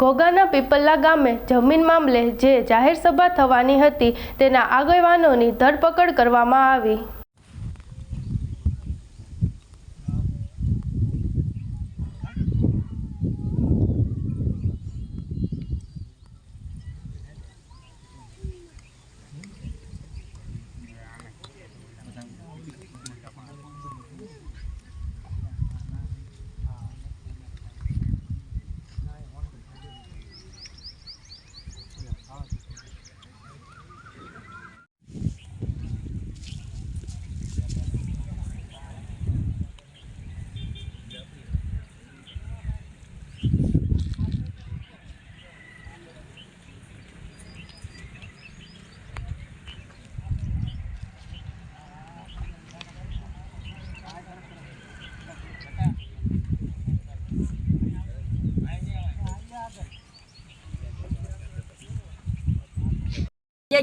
ઘોઘાના પીપલ્લા ગામે જમીન મામલે જે જાહેર સભા થવાની હતી તેના આગેવાનોની ધરપકડ કરવામાં આવી.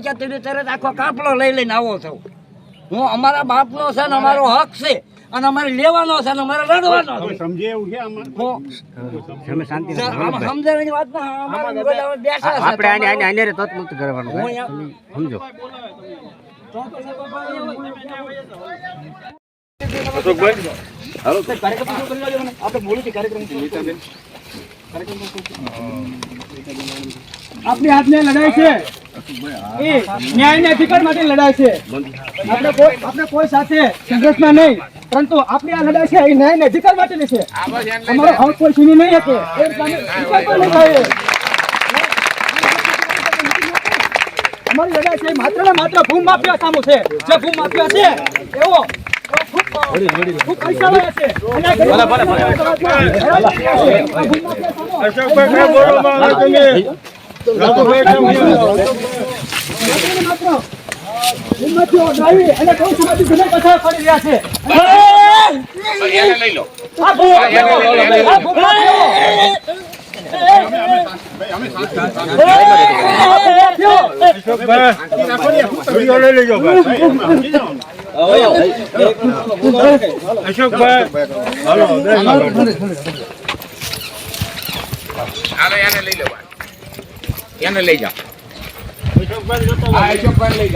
કે તું તરત આખો કાપલો લઈ લઈને આવો છો. હું અમારા બાપનો છે ને અમારો હક છે અને અમારે લેવાનો છે અને અમારે રડવાનો છે. સમજે એવું છે અમે શાંતિ સમજાવવાની વાત ના બેઠા છે આપણે આને આને આને તત મુક્ત કરવાનું હું હોય. અહીંયા- સમજો. આપણી હાથની લડાઈ છે. એ ન્યાયના અધિકાર માટે લડાઈ છે. આપણે કોઈ આપણે કોઈ સાથે સંઘર્ષમાં નહીં પરંતુ આપણી આ લડાઈ છે એ ન્યાયના અધિકાર માટેની છે. અમારો હક કોઈ છીની નહીં શકે. એ પણ નહીં થાય. અમારી લડાઈ છે માત્ર ને માત્ર ભૂ માફિયા સામું છે જે ભૂ માફિયા છે. એવો અશોકભાઈ બોલો? અશોકભાઈ હાલો હાલો એને લઈ લો એને લઈ જાઓ અશોકભાઈ જતો આ અશોકભાઈ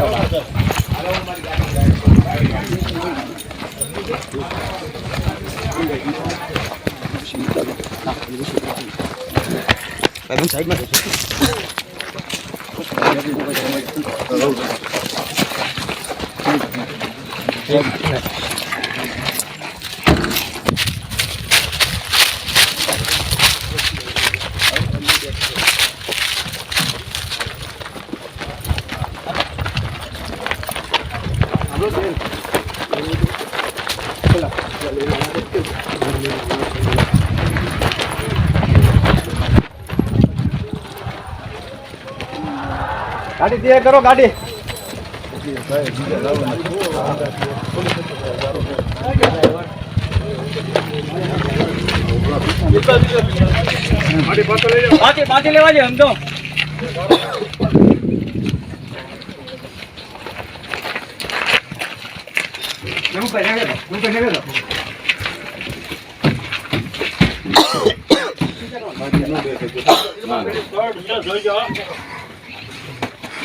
ગાડી તૈયાર કરો ગાડી. બાકી બાકી લેવા છે સમજો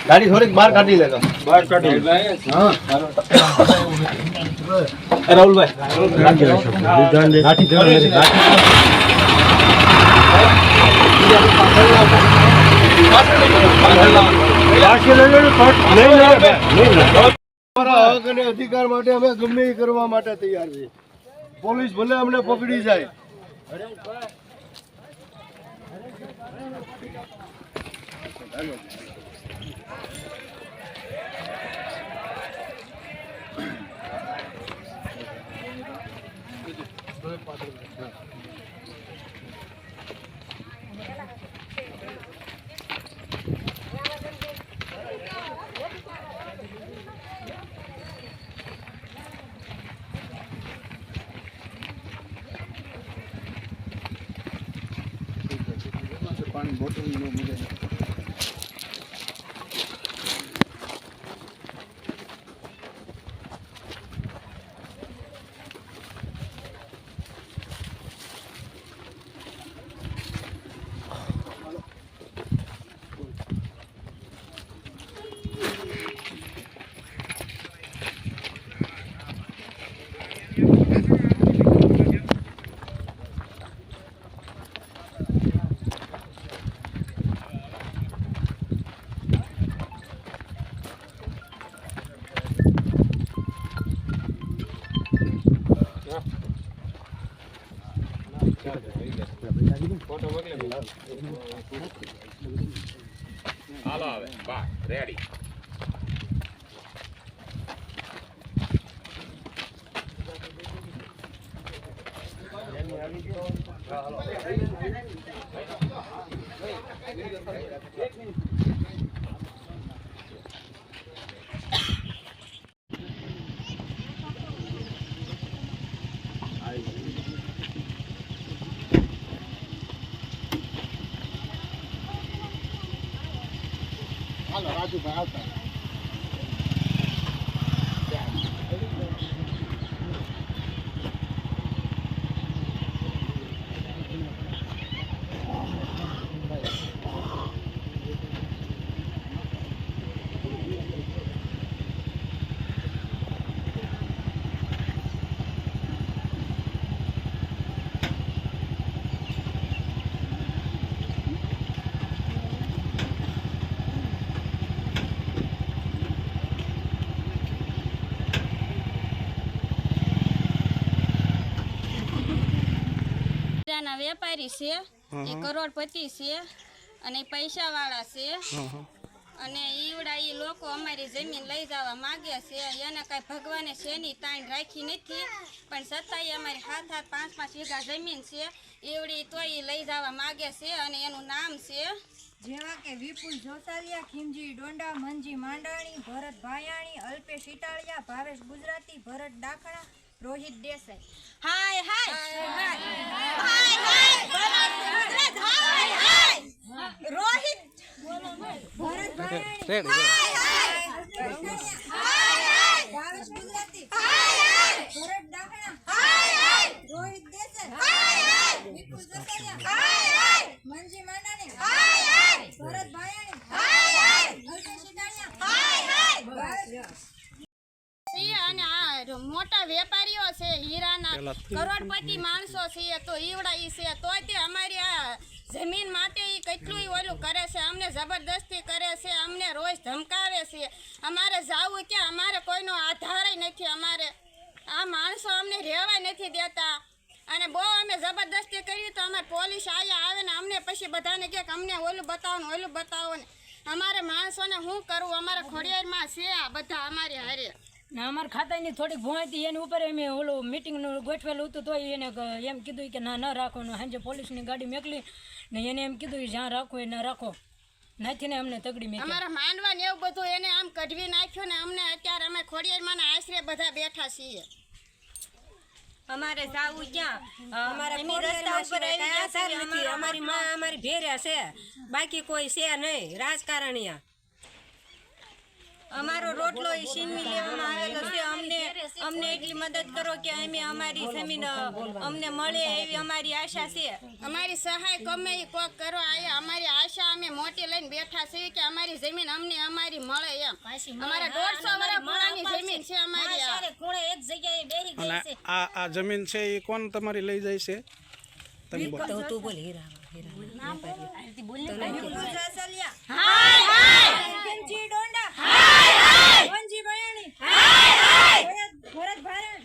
ગાડી થોડીક બહાર કાઢી લેજો. બહાર કાઢી રાહુલભાઈ. લઈ લે. હક અને અધિકાર માટે અમે ગમે એ કરવા માટે તૈયાર છીએ. પોલીસ ભલે અમને પકડી જાય. પાત્ર 我从你那没见。હાલો હવે બસ રેડી હાલો રાજુભાઈ આવતા ના વેપારી છે એ કરોડપતિ છે અને પૈસા વાળા છે. અને ઈવડા ઈ લોકો અમારી જમીન લઈ જવા માગે છે. એને કઈ ભગવાને શેની તાણ રાખી નથી પણ છતાંય અમારી હાથ હાથ પાંચ પાંચ વીઘા જમીન છે. ઈવડી તોય એ લઈ જવા માગે છે અને એનું નામ છે જેવા કે વિપુલ જોતાલિયા ખીમજી ડોંડા મંજી માંડાણી ભરત ભાયાણી અલ્પેશ ઇટાળિયા ભાવેશ ગુજરાતી ભરત ડાખણા રોહિત દેસાઈ. હાય હાય. હાય હાય. હાય ગુજરાત હાય હાય. રોહિત. ભરત ભાયાણી ભાવેશ ગુજરાતી ભરત ડાખણા રોહિત દેસાઈ વિપુલ જોતાલિયા મંજી માંડાણી ભરત ભાયાણી અલ્પેશ ઇટાળિયા ભાવેશ છે અને આ મોટા વેપારીઓ છે હીરાના કરોડપતિ માણસો છે તો ઈવડા ઈ છે તોય તે અમારી આ જમીન માટે ઈ કેટલું ઓલું કરે છે? અમને જબરદસ્તી કરે છે, અમને રોજ ધમકાવે છે. અમારે જાવું ક્યાં? અમારે કોઈનો આધાર નથી અમારે. આ માણસો અમને રહેવાય નથી દેતા. અને બહુ અમે જબરદસ્તી કરી તો અમારે પોલીસ આવ્યા આવે ને અમને પછી બધાને કે અમને ઓલું બતાવો ને ઓલું બતાવો ને. અમારે માણસોને શું કરવું અમારા ખોડિયારમાં છે આ બધા અમારી હારે. ને અમારા ખાતાની થોડીક ભોંય એની ઉપર અમે ઓલું મિટિંગનું ગોઠવેલું હતું તો એને એમ કીધું કે ના ન રાખો ને સાંજે પોલીસની ગાડી મેકલી ને એને એમ કીધું કે જ્યાં રાખો એ ના રાખો. નાથી ને અમને તગડી મેં અમારા માંડવા ને એવું બધું એને આમ કઢવી નાખ્યું ને અમને અત્યારે અમે ખોડિયારમાં આશરે બધા બેઠા છીએ. અમારે જાવું ક્યાં? અમારે રસ્તા ઉપર આવી ગયા છે નથી. અમારી માં અમારી ભેર્યા છે. બાકી કોઈ છે નહીં. રાજકારણીયા. અમારો રોટલો એ છીનવી લેવામાં આવેલો છે. અમને અમને એટલી મદદ કરો કે અમે અમારી જમીન અમને મળે એવી અમારી આશા છે. અમારી સહાય ગમે એ કોક કરો આયા અમારી આશા અમે મોટી લઈને બેઠા છીએ કે અમારી જમીન અમને અમારી મળે એમ. અમારા દોઢસો વર્ષ પુરાની જમીન છે અમારી ખૂણે એક જગ્યાએ બેહી ગઈ છે. આ આ જમીન છે એ કોણ તમારી લઈ જાય છે? તમે બોલો. તો તું બોલ હીરા વિપુલ જોતાલિયા હાય હાય. ભરત ભારત.